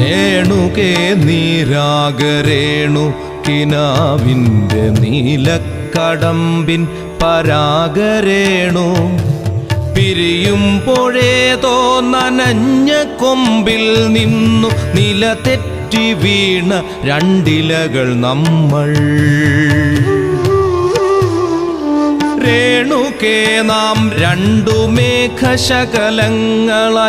രേണുകേ നീരാഗരേണു കിനാവിന്റെ നീലക്കടമ്പിൻ പരാഗരേണു. പിരിയുമ്പോഴേതോ നനഞ്ഞ കൊമ്പിൽ നിന്നു നില തെറ്റി വീണ രണ്ടിലകൾ നമ്മൾ. രേണുകേ നാം രണ്ടു മേഘശകലങ്ങളായി